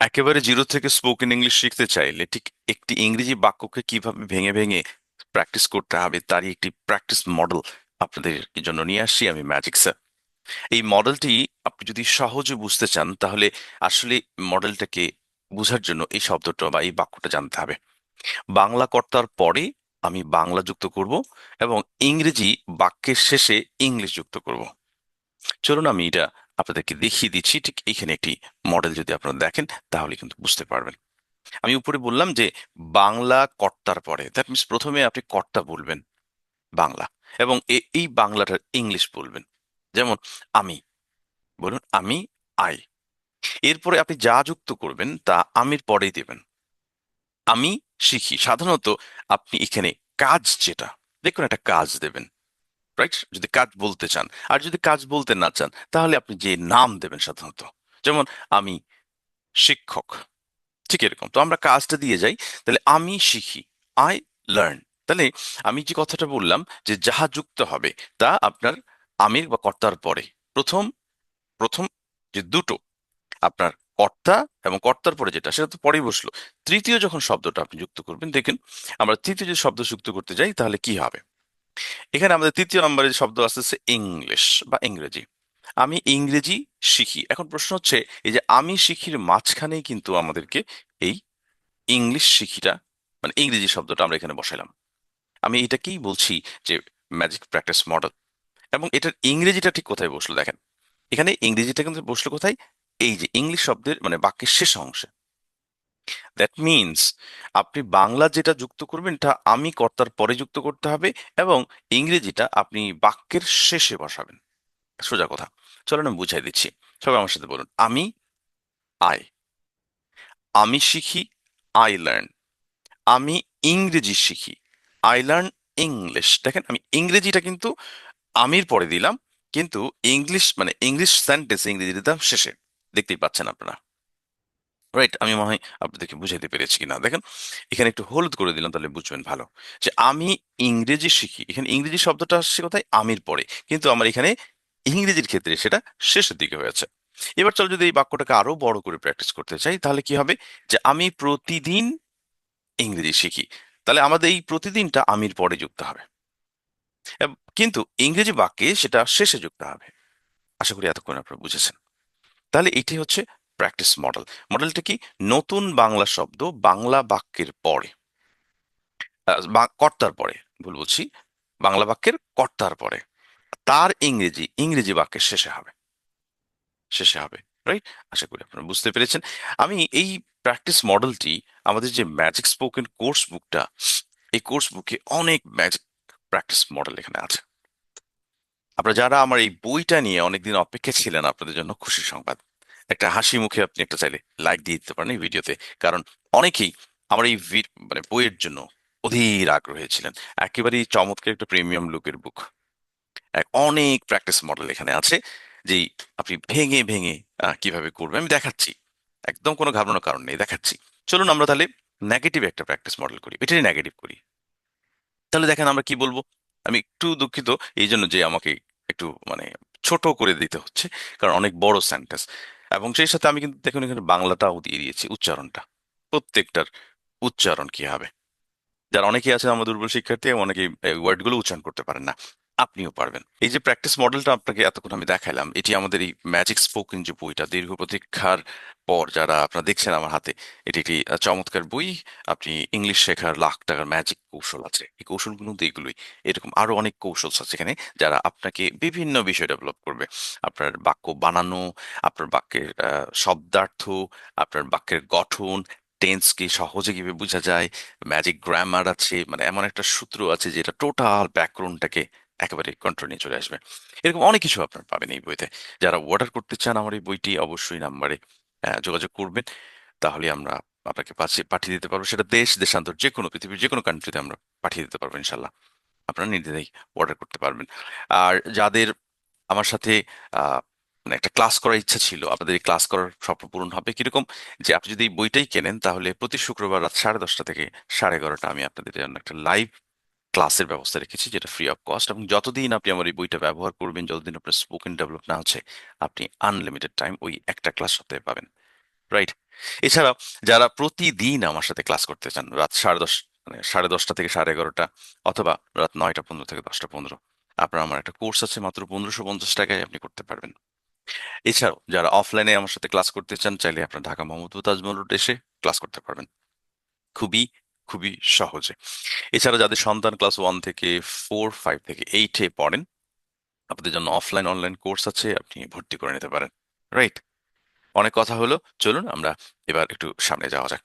একেবারে জিরো থেকে spoken English শিখতে চাইলে ঠিক একটি ইংরেজি বাক্যকে কীভাবে ভেঙে ভেঙে প্র্যাকটিস করতে হবে তারই একটি প্র্যাকটিস মডেল আপনাদের জন্য নিয়ে আসি আমি ম্যাজিক স্যার এই মডেলটি আপনি যদি সহজে বুঝতে চান, তাহলে আসলে মডেলটাকে বোঝার জন্য এই শব্দটা বা এই বাক্যটা জানতে হবে। বাংলা কর্তার পরে আমি বাংলা যুক্ত করব এবং ইংরেজি বাক্যের শেষে ইংলিশ যুক্ত করব। চলুন আমি এটা আপনাদেরকে দেখিয়ে দিচ্ছি, ঠিক এখানে একটি মডেল যদি আপনারা দেখেন, তাহলে কিন্তু বুঝতে পারবেন। আমি উপরে বললাম যে, বাংলা কর্তার পরে দ্যাট মিনস প্রথমে আপনি কর্তা বলবেন বাংলা, এবং এই বাংলাটার ইংলিশ বলবেন। যেমন, আমি, বলুন, আমি আই এরপরে আপনি যা যুক্ত করবেন, তা আমির পরেই দেবেন। আমি শিখি। সাধারণত আপনি এখানে কাজ যেটা, দেখুন একটা কাজ দেবেন। রাইট যদি কাজ বলতে চান। আর যদি কাজ বলতে না চান, তাহলে আপনি যে নাম দেবেন সাধারণত, যেমন আমি শিক্ষক, ঠিক এরকম। তো আমরা কাজটা দিয়ে যাই, তাহলে আমি শিখি, আই লার্ন। তাহলে আমি যে কথাটা বললাম যে যাহা যুক্ত হবে, তা আপনার আমির বা কর্তার পরে। প্রথম প্রথম যে দুটো, আপনার কর্তা এবং কর্তার পরে যেটা, সেটা তো পরেই বসল। তৃতীয় যখন শব্দটা আপনি যুক্ত করবেন, দেখেন, আমরা তৃতীয় যে শব্দ যুক্ত করতে যাই, তাহলে কি হবে? এখানে আমাদের তৃতীয় নম্বরে যে শব্দ আসতেছে ইংলিশ বা ইংরেজি। আমি ইংরেজি শিখি। এখন প্রশ্ন হচ্ছে, এই যে আমি শিখির মাঝখানেই কিন্তু আমাদেরকে এই ইংলিশ শিখিটা মানে ইংরেজি শব্দটা আমরা এখানে বসাইলাম। আমি এটাকেই বলছি যে ম্যাজিক প্র্যাকটিস মডেল এবং এটার ইংরেজিটা ঠিক কোথায় বসল দেখেন? এখানে ইংরেজিটা কিন্তু বসল কোথায়? এই যে ইংলিশ শব্দের মানে বাক্যের শেষ অংশে। দ্যাট মিনস আপনি বাংলা যেটা যুক্ত করবেন, এটা আমি কর্তার পরে যুক্ত করতে হবে এবং ইংরেজিটা আপনি বাক্যের শেষে বসাবেন। সোজা কথা। চলো আমি বুঝাই দিচ্ছি। সবাই আমার সাথে বলুন, আমি আই আমি শিখি আই লার্ন আমি ইংরেজি শিখি আই লার্ন ইংলিশ দেখেন, আমি ইংরেজিটা কিন্তু আমির পরে দিলাম, কিন্তু ইংলিশ মানে ইংলিশ সেন্টেন্স ইংরেজি দিতাম শেষে। দেখতেই পাচ্ছেন আপনারা। রাইট আমি মনে হয় আপনাদেরকে বুঝাইতে পেরেছি কিনা। দেখেন, এখানে একটু হলুদ করে দিলাম তাহলে বুঝবেন ভালো। যে আমি ইংরেজি শিখি, এখানে ইংরেজি শব্দটা আসছে কোথায়? আমির পরে। কিন্তু আমার এখানে ইংরেজির ক্ষেত্রে সেটা শেষের দিকে হয়েছে। এবার চলো যদি এই বাক্যটাকে আরও বড় করে প্র্যাকটিস করতে চাই, তাহলে কি হবে? যে আমি প্রতিদিন ইংরেজি শিখি। তাহলে আমাদের এই প্রতিদিনটা আমির পরে যুক্ত হবে। কিন্তু ইংরেজি বাক্যে সেটা শেষে যুক্ত হবে। আশা করি এতক্ষণ আপনারা বুঝেছেন। তাহলে এটি হচ্ছে প্র্যাকটিস মডেল মডেলটা কি? নতুন বাংলা শব্দ বাংলা বাক্যের পরে। কর্তার পরে, ভুল বলছি বাংলা বাক্যের কর্তার পরে। তার ইংরেজি ইংরেজি বাক্যের শেষে হবে। শেষে হবে রাইট আশা করি আপনারা বুঝতে পেরেছেন। আমি এই প্র্যাকটিস মডেলটি আমাদের যে ম্যাজিক স্পোকেন কোর্স বুকটা এই কোর্স বুকে অনেক ম্যাজিক প্র্যাকটিস মডেল এখানে আছে। আপনারা যারা আমার এই বইটা নিয়ে অনেকদিন অপেক্ষা ছিলেন, আপনাদের জন্য খুশি সংবাদ। একটা হাসি মুখে আপনি একটা চাইলে লাইক দিয়ে দিতে পারেন এই ভিডিওতে। কারণ অনেকেই আমার এই মানে বইয়ের জন্য অধীর আগ্রহী ছিলেন। একেবারেই চমৎকার একটা প্রিমিয়াম লুকের বুক এক অনেক প্র্যাকটিস মডেল এখানে আছে যে আপনি ভেঙে ভেঙে কীভাবে করবেন আমি দেখাচ্ছি। একদম কোনো ঘাবড়ানোর কারণ নেই, দেখাচ্ছি। চলুন আমরা তাহলে নেগেটিভ একটা প্র্যাকটিস মডেল করি এটাই নেগেটিভ করি। তাহলে দেখেন আমরা কি বলব? আমি একটু দুঃখিত এই জন্য যে আমাকে একটু মানে ছোট করে দিতে হচ্ছে, কারণ অনেক বড় সেন্টেন্স এবং সেই সাথে আমি কিন্তু দেখুন, এখানে বাংলাটাও দিয়ে দিয়েছি, উচ্চারণটা। প্রত্যেকটার উচ্চারণ কি হবে? যারা অনেকেই আছে আমার দুর্বল শিক্ষার্থী এবং অনেকেই ওয়ার্ডগুলো উচ্চারণ করতে পারেন না। আপনিও পারবেন। এই যে প্র্যাকটিস মডেলটা আপনাকে এতক্ষণ আমি দেখালাম এটি আমাদের এই ম্যাজিক স্পোকেন যে বইটা, দীর্ঘ প্রতীক্ষার পর যারা আপনারা দেখছেন আমার হাতে, এটি একটি চমৎকার বই। আপনি ইংলিশ শেখার লাখ টাকার ম্যাজিক কৌশল আছে। এই কৌশলগুলো এগুলোই, এরকম আরও অনেক কৌশল আছে এখানে যারা আপনাকে বিভিন্ন বিষয় ডেভেলপ করবে। আপনার বাক্য বানানো, আপনার বাক্যের শব্দার্থ, আপনার বাক্যের গঠন টেন্সকে সহজে কীভাবে বোঝা যায় ম্যাজিক গ্রামার আছে মানে এমন একটা সূত্র আছে যেটা টোটাল ব্যাকরণটাকে একেবারে কন্ট্রোল নিয়ে চলে আসবে। এরকম অনেক কিছু আপনার পাবেন এই বইতে। যারা অর্ডার করতে চান আমার এই বইটি, অবশ্যই নাম্বারে যোগাযোগ করবেন। তাহলে আমরা আপনাকে পাঠিয়ে পাঠিয়ে দিতে পারব। সেটা দেশ, দেশান্তর যে কোনো পৃথিবীর যে কোনো কান্ট্রিতে আমরা পাঠিয়ে দিতে পারব ইনশাল্লাহ আপনারা নির্দ্বিধায় অর্ডার করতে পারবেন। আর যাদের আমার সাথে মানে একটা ক্লাস করার ইচ্ছা ছিল, আপনাদের এই ক্লাস করার স্বপ্ন পূরণ হবে কীরকম? যে আপনি যদি এই বইটাই কেনেন, তাহলে প্রতি শুক্রবার রাত সাড়ে দশটা থেকে সাড়ে এগারোটা আমি আপনাদের জন্য একটা লাইভ ক্লাসের ব্যবস্থা রেখেছি, যেটা ফ্রি অফ কস্ট এবং যতদিন আপনি আমার এই বইটা ব্যবহার করবেন, যতদিন আপনার স্পোকেন ডেভেলপ না হচ্ছে, আপনি আনলিমিটেড টাইম ওই একটা ক্লাস সপ্তাহে পাবেন রাইট এছাড়াও যারা প্রতিদিন আমার সাথে ক্লাস করতে চান, রাত সাড়ে দশ মানে সাড়ে দশটা থেকে সাড়ে এগারোটা অথবা রাত নয়টা পনেরো থেকে দশটা পনেরো, আপনার আমার একটা কোর্স আছে মাত্র পনেরোশো পঞ্চাশ টাকায় আপনি করতে পারবেন। এছাড়াও যারা অফলাইনে আমার সাথে ক্লাস করতে চান, চাইলে আপনার ঢাকা মোহাম্মদপুর তাজমহল রোড এসে ক্লাস করতে পারবেন। খুবই খুবই সহজে। এছাড়া যাদের সন্তান ক্লাস ওয়ান থেকে ফোর ফাইভ থেকে এইটে পড়েন, আপনাদের জন্য অফলাইন অনলাইন কোর্স আছে, আপনি ভর্তি করে নিতে পারেন। রাইট অনেক কথা হলো, চলুন আমরা এবার একটু সামনে যাওয়া যাক।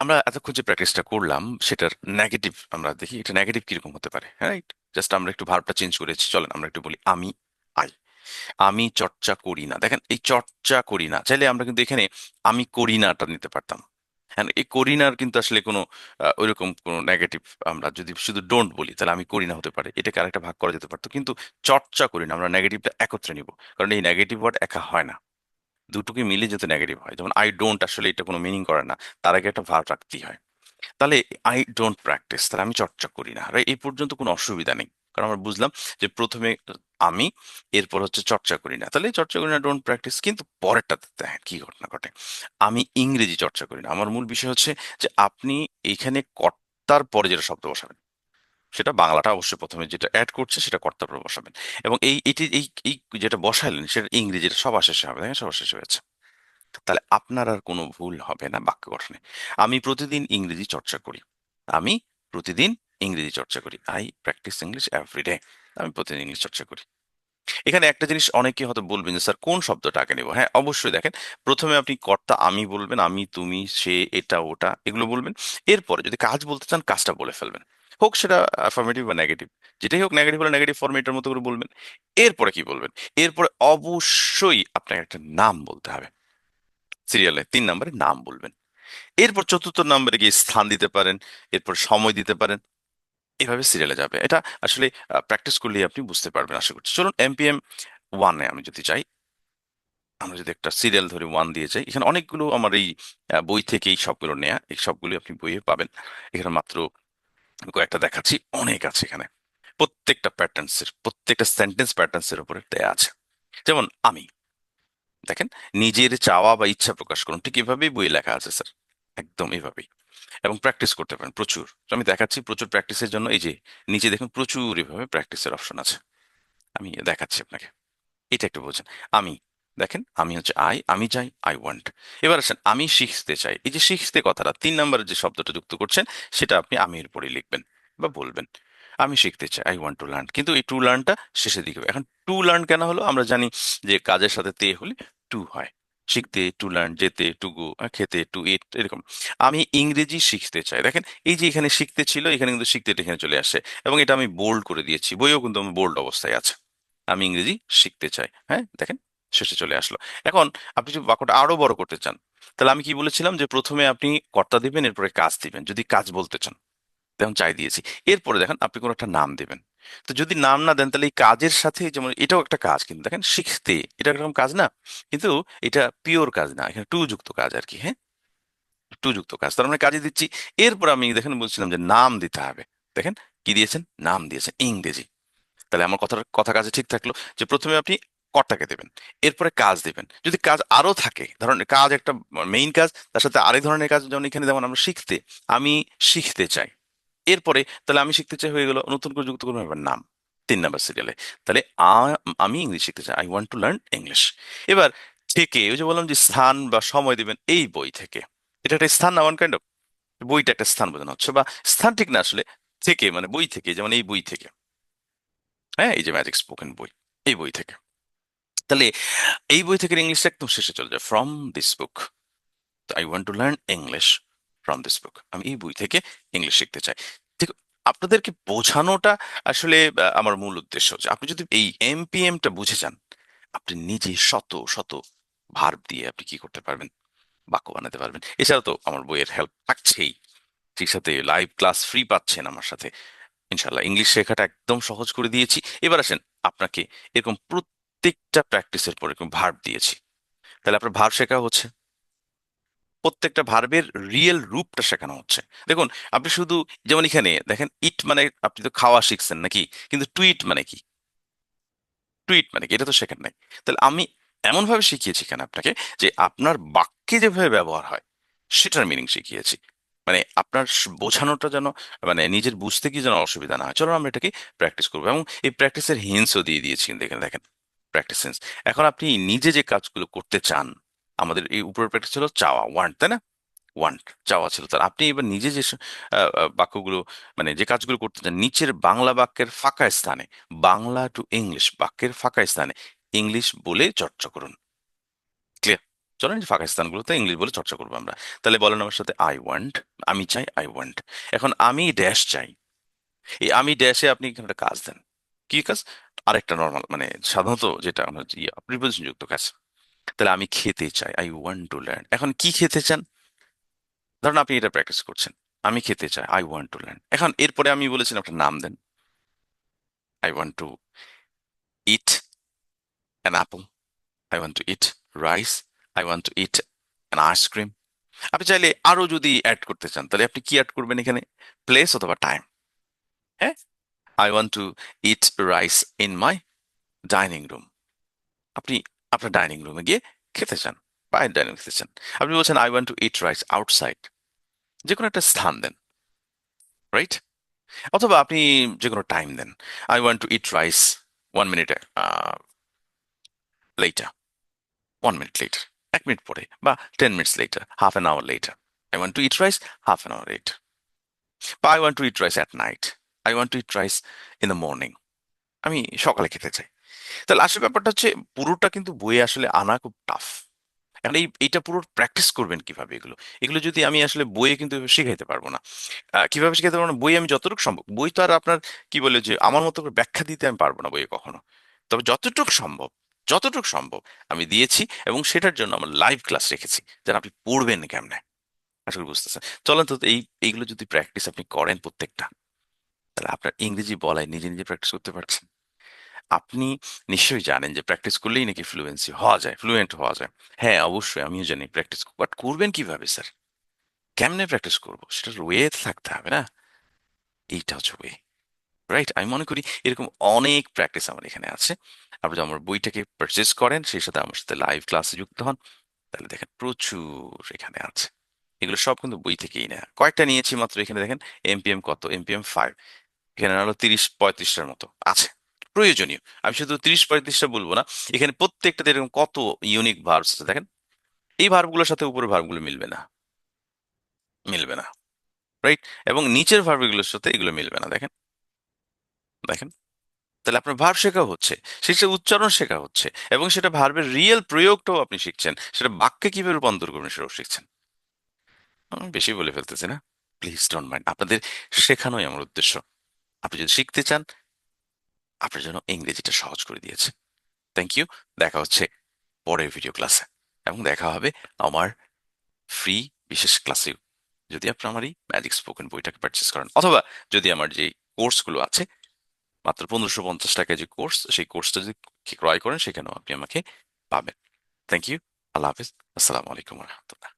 আমরা এতক্ষণ যে প্র্যাকটিসটা করলাম, সেটার নেগেটিভ আমরা দেখি, এটা নেগেটিভ কীরকম হতে পারে রাইট জাস্ট আমরা একটু ভার্বটা চেঞ্জ করেছি, চলেন আমরা একটু বলি আমি আই আমি চর্চা করি না। দেখেন, এই চর্চা করি না, চাইলে আমরা কিন্তু এখানে আমি করি নাটা নিতে পারতাম। হ্যাঁ এই করি নার কিন্তু আসলে কোনো ওইরকম কোনো নেগেটিভ আমরা যদি শুধু ডোন্ট বলি, তাহলে আমি করি না হতে পারে। এটাকে আরেকটা ভাগ করা যেতে পারতো। কিন্তু চর্চা করি না আমরা নেগেটিভটা একত্রে নিব। কারণ এই নেগেটিভ ওয়ার্ড একা হয় না। দুটোকে মিলে যেতে নেগেটিভ হয়, যেমন আই ডোন্ট আসলে এটা কোনো মিনিং করে না, তার আগে একটা ভার্ব রাখতেই হয়। তাহলে আই ডোন্ট প্র্যাকটিস তাহলে আমি চর্চা করি না রাইট এই পর্যন্ত কোনো অসুবিধা নেই। কারণ আমরা বুঝলাম যে প্রথমে আমি, এরপর হচ্ছে চর্চা করি না। তাহলে চর্চা করি না ডোন্ট প্র্যাকটিস কিন্তু পরেরটাতে দেখেন কি ঘটনা ঘটে। আমি ইংরেজি চর্চা করি না। আমার মূল বিষয় হচ্ছে যে আপনি এইখানে কর্তার পরে যেটা শব্দ বসাবেন, সেটা বাংলাটা অবশ্যই প্রথমে যেটা অ্যাড করছে, সেটা কর্তার পরে বসাবেন। এবং এই, এটি, এই এই যেটা বসাইলেন, সেটা ইংরেজিটা সবার শেষে হবে, দেখেন সবার শেষে হয়েছে তাহলে আপনার আর কোনো ভুল হবে না বাক্য গঠনে। আমি প্রতিদিন ইংরেজি চর্চা করি। আমি প্রতিদিন ইংরেজি চর্চা করি। আই প্র্যাকটিস ইংলিশ এভরিডে আমি প্রতিদিন ইংলিশ চর্চা করি। এখানে একটা জিনিস অনেকে হয়তো বলবেন যে, স্যার, কোন শব্দটা আগে নেব? হ্যাঁ অবশ্যই দেখেন, প্রথমে আপনি কর্তা, আমি বলবেন, আমি, তুমি, সে, এটা, ওটা, এগুলো বলবেন। এরপরে যদি কাজ বলতে চান, কাজটা বলে ফেলবেন। হোক সেটা অ্যাফার্মেটিভ বা নেগেটিভ যেটাই হোক নেগেটিভ হলে নেগেটিভ ফর্মে এটার মতো করে বলবেন। এরপরে কি বলবেন? এরপরে অবশ্যই আপনাকে একটা নাম বলতে হবে। সিরিয়ালে তিন নম্বরে নাম বলবেন। এরপর চতুর্থ নম্বরে গিয়ে স্থান দিতে পারেন, এরপর সময় দিতে পারেন। এভাবে সিরিয়ালে যাবে। এটা আসলে প্র্যাকটিস করলেই আপনি বুঝতে পারবেন, আশা করছি। চলুন এমপিএম ওয়ানে আমি যদি যাই, আমরা যদি একটা সিরিয়াল ধরে ওয়ান দিয়ে যাই, এখানে অনেকগুলো আমার এই বই থেকে এই সবগুলো নেয়া, এই সবগুলো আপনি বইয়ে পাবেন। এখানে মাত্র কয়েকটা দেখাচ্ছি, অনেক আছে এখানে। প্রত্যেকটা প্যাটার্নসের প্রত্যেকটা সেন্টেন্স প্যাটার্নসের উপরে দেয়া আছে। যেমন আমি, দেখেন, নিজের চাওয়া বা ইচ্ছা প্রকাশ করুন, ঠিক এভাবেই বই লেখা আছে, স্যার। একদম এভাবেই। এবং প্র্যাকটিস করতে পারেন, প্রচুর। আমি দেখাচ্ছি প্রচুর প্র্যাকটিসের জন্য, এই যে নিচে দেখুন প্রচুর এভাবে প্র্যাকটিসের অপশন আছে। আমি দেখাচ্ছি আপনাকে। এটা একটু বোঝেন, আমি, দেখেন, আমি হচ্ছে আই আমি চাই আই ওয়ান্ট এবার আসেন, আমি শিখতে চাই। এই যে শিখতে কথাটা, তিন নম্বরের যে শব্দটা যুক্ত করছেন, সেটা আপনি আমির পরে লিখবেন বা বলবেন। আমি শিখতে চাই আই ওয়ান্ট টু লার্ন কিন্তু এই টু লার্নটা শেষের দিকে, এখন টু লার্ন কেন হলো? আমরা জানি যে কাজের সাথে তে হলে টু হয়। শিখতে টু লার্ন যেতে টু গো খেতে টু ইট এরকম। আমি ইংরেজি শিখতে চাই। দেখেন, এই যে এখানে শিখতে ছিল, এখানে কিন্তু শিখতে এখানে চলে আসে। এবং এটা আমি বোল্ড করে দিয়েছি। বইও কিন্তু আমি বোল্ড অবস্থায় আছে। আমি ইংরেজি শিখতে চাই। হ্যাঁ দেখেন, শেষে চলে আসলো। এখন আপনি যদি বাক্যটা আরও বড় করতে চান, তাহলে আমি কি বলেছিলাম যে, প্রথমে আপনি কর্তা দিবেন, এরপরে কাজ দিবেন। যদি কাজ বলতে চান। তেমন চাই দিয়েছি। এরপরে দেখেন আপনি কোনো একটা নাম দেবেন। তো যদি নাম না দেন তাহলে এই কাজের সাথে যেমন এটাও একটা কাজ কিন্তু দেখেন শিখতে এটা এরকম কাজ না, কিন্তু এটা পিওর কাজ না, এখানে টু যুক্ত কাজ আর কি হ্যাঁ? টু যুক্ত কাজ। তার মানে কাজে দিচ্ছি। এরপর আমি দেখেন বলছিলাম যে নাম দিতে হবে। দেখেন কি দিয়েছেন? নাম দিয়েছেন, ইংরেজি। তাহলে আমার কথার, কথা কাজে ঠিক থাকল যে প্রথমে আপনি কর্তাকে দেবেন, এরপরে কাজ দেবেন। যদি কাজ আরও থাকে, ধরেন কাজ একটা, মেইন কাজ, তার সাথে আরেক ধরনের কাজ যেমন এখানে যেমন আমরা শিখতে, আমি শিখতে চাই। এরপরে তাহলে আমি শিখতে চাই হয়ে গেল নতুন করে যুক্ত করব এবার নাম, তিন নাম্বার সিরিয়ালে তাহলে আমি ইংলিশ শিখতে চাই। I want to learn English এবার থেকে ওই যে বললাম যে স্থান বা সময় দিবেন এই বই থেকে। এটা একটা স্থান না ওয়ান কাইন্ড অফ বইটা একটা স্থান বোঝানো হচ্ছে বা স্থান ঠিক না আসলে থেকে মানে বই থেকে, যেমন এই বই থেকে। হ্যাঁ এই যে ম্যাজিক স্পোকেন বই, এই বই থেকে। তাহলে এই বই থেকে ইংলিশটা একদম শেষে চলে যায় from this book I want to learn English from this book আমি এই বই থেকে ইংলিশ শিখতে চাই। আপনাদেরকে বোঝানোটা আসলে আমার মূল উদ্দেশ্য যে আপনি যদি এই এমপিএমটা বুঝে যান, আপনি নিজে শত শত ভার্ব দিয়ে আপনি কি করতে পারবেন? বাক্য বানাতে পারবেন। এছাড়া তো আমার বইয়ের হেল্প থাকছেই। ঠিক সাথে লাইভ ক্লাস ফ্রি পাচ্ছেন আমার সাথে। ইনশাল্লাহ ইংলিশ শেখাটা একদম সহজ করে দিয়েছি। এবার আসেন, আপনাকে এরকম প্রত্যেকটা প্র্যাকটিসের পর এরকম ভার্ব দিয়েছি। তাহলে আপনার ভার্ব শেখা হচ্ছে। প্রত্যেকটা ভার্বের রিয়েল রূপটা শেখানো হচ্ছে। দেখুন, আপনি শুধু, যেমন এখানে, দেখেন ইট মানে আপনি তো খাওয়া শিখছেন নাকি? কিন্তু টুইট মানে কি? টুইট মানে কি? এটা তো শেখার নাই। তাহলে আমি এমনভাবে শিখিয়েছি এখানে আপনাকে যে আপনার বাক্যে যেভাবে ব্যবহার হয়, সেটার মিনিং শিখিয়েছি। মানে আপনার বোঝানোটা যেন মানে নিজের বুঝতে কি যেন অসুবিধা না হয়। চলো আমরা এটাকে প্র্যাকটিস করব। এবং এই প্র্যাকটিসের হিন্সও দিয়ে দিয়েছি এখানে, দেখেন প্র্যাকটিস হিন্স এখন আপনি নিজে যে কাজগুলো করতে চান আমাদের এই উপরের প্র্যাকটিস ছিল চাওয়া ওয়ান্ট তাই না? ওয়ান্ট চাওয়া ছিল। তার আপনি এবার নিজে যে বাক্যগুলো মানে যে কাজগুলো করতে চান, নিচের বাংলা বাক্যের ফাঁকা স্থানে, বাংলা টু ইংলিশ বাক্যের ফাঁকা স্থানে ইংলিশ বলে চর্চা করুন। ক্লিয়ার চলেন এই ফাঁকা স্থানগুলোতে ইংলিশ বলে চর্চা করব আমরা। তাহলে বলেন আমার সাথে আই ওয়ান্ট আমি চাই আই ওয়ান্ট এখন আমি ড্যাশ চাই। এই আমি ড্যাশে আপনি একটা কাজ দেন। কি কাজ? আরেকটা নর্মাল মানে সাধারণত যেটা আমরা প্রিপোজিশন যুক্ত কাজ। তাহলে আমি খেতে চাই। আই ওয়ান্ট টু লার্ন এখন কি খেতে চান? ধরুন আপনি এটা প্র্যাকটিস করছেন। আমি খেতে চাই। আই ওয়ান্ট টু লার্ন এখন এরপরে আমি বলেছিলাম একটা নাম দেন। I want to eat an apple I want to eat rice I want to eat an ice cream আপনি চাইলে আরও যদি অ্যাড করতে চান, তাহলে আপনি কি অ্যাড করবেন এখানে? প্লেস অথবা টাইম হ্যাঁ? I want to eat rice in my dining room আপনি আপনার ডাইনিং রুমে গিয়ে খেতে চান, বাইরের ডাইনিং খেতে চান। আপনি বলছেন I want to eat rice outside যে কোনো একটা স্থান দেন রাইট অথবা আপনি যে কোনো time then I want to eat rice one minute later one minute later এক মিনিট পরে, বা ten minutes later half an hour later I want to eat rice half an hour later বা I want to eat rice at night I want to eat rice in the morning আমি সকালে খেতে চাই। তাহলে আসলে ব্যাপারটা হচ্ছে পুরোটা কিন্তু বইয়ে আসলে আনা খুব টাফ এখন এই, এইটা পুরো প্র্যাকটিস করবেন কীভাবে এগুলো? এগুলো যদি আমি আসলে বইয়ে কিন্তু শিখাইতে পারব না। কীভাবে শিখাইতে পারব না? বই আমি যতটুকু সম্ভব, বই তো আর আপনার কি বলে যে আমার মতো করে ব্যাখ্যা দিতে আমি পারব না বইয়ে কখনো। তবে যতটুকু সম্ভব যতটুকু সম্ভব আমি দিয়েছি এবং সেটার জন্য আমার লাইভ ক্লাস রেখেছি। যেন আপনি পড়বেন কেমনে? আশা করি বুঝতেছেন। চলেন তো এই, এইগুলো যদি প্র্যাকটিস আপনি করেন প্রত্যেকটা, তাহলে আপনার ইংরেজি বলায় নিজে নিজে প্র্যাকটিস করতে পারছেন। আপনি নিশ্চয়ই জানেন যে প্র্যাকটিস করলেই নাকি ফ্লুয়েন্সি হওয়া যায় ফ্লুয়েন্ট হওয়া যায়। হ্যাঁ অবশ্যই আমিও জানি প্র্যাকটিস বাট করবেন কীভাবে স্যার কেমনে প্র্যাকটিস করব? সেটার ওয়ে থাকতে হবে না? এইটা হচ্ছে ওয়ে রাইট আমি মনে করি এরকম অনেক প্র্যাকটিস আমার এখানে আছে। আপনি আমার বইটাকে পারচেস করেন, সেই সাথে আমার সাথে লাইভ ক্লাসে যুক্ত হন, তাহলে দেখেন প্রচুর এখানে আছে। এগুলো সব কিন্তু বই থেকেই নেয়। কয়েকটা নিয়েছি মাত্র এখানে দেখেন এমপিএম কত? এমপিএম ফাইভ এখানে তিরিশ পঁয়ত্রিশটার মতো আছে। প্রয়োজনীয়। আমি শুধু তিরিশ পঁয়ত্রিশটা বলব না, এখানে প্রত্যেকটাতে এরকম কত ইউনিক ভার্বস আছে দেখেন? এই ভার্বগুলোর সাথে উপরের ভার্বগুলো মিলবে না। মিলবে না রাইট এবং নিচের ভার্বগুলোর সাথে এগুলো মিলবে না, দেখেন? দেখেন? তাহলে আপনার ভার্ব শেখা হচ্ছে, সেটা উচ্চারণ শেখা হচ্ছে, এবং সেটা ভার্বের রিয়েল প্রয়োগটাও আপনি শিখছেন, সেটা বাক্যে কীভাবে রূপান্তর করবেন সেটাও শিখছেন। আমি বেশি বলে ফেলতেছি না? প্লিজ ডোন্ট মাইন্ড আপনাদের শেখানোই আমার উদ্দেশ্য। আপনি যদি শিখতে চান আপনার জন্য ইংরেজিটা সহজ করে দিয়েছে। থ্যাংক ইউ দেখা হচ্ছে পরের ভিডিও ক্লাসে এবং দেখা হবে আমার ফ্রি বিশেষ ক্লাসেও যদি আপনি আমার এই ম্যাজিক স্পোকেন বইটাকে পারচেস করেন, অথবা যদি আমার যে কোর্সগুলো আছে, মাত্র পনেরোশো পঞ্চাশ টাকায় যে কোর্স সেই কোর্সটা যদি ক্রয় করেন, সেখানেও আপনি আমাকে পাবেন। থ্যাংক ইউ আল্লাহ হাফিজ। আসসালামু আলাইকুম রহমতুল্লাহ।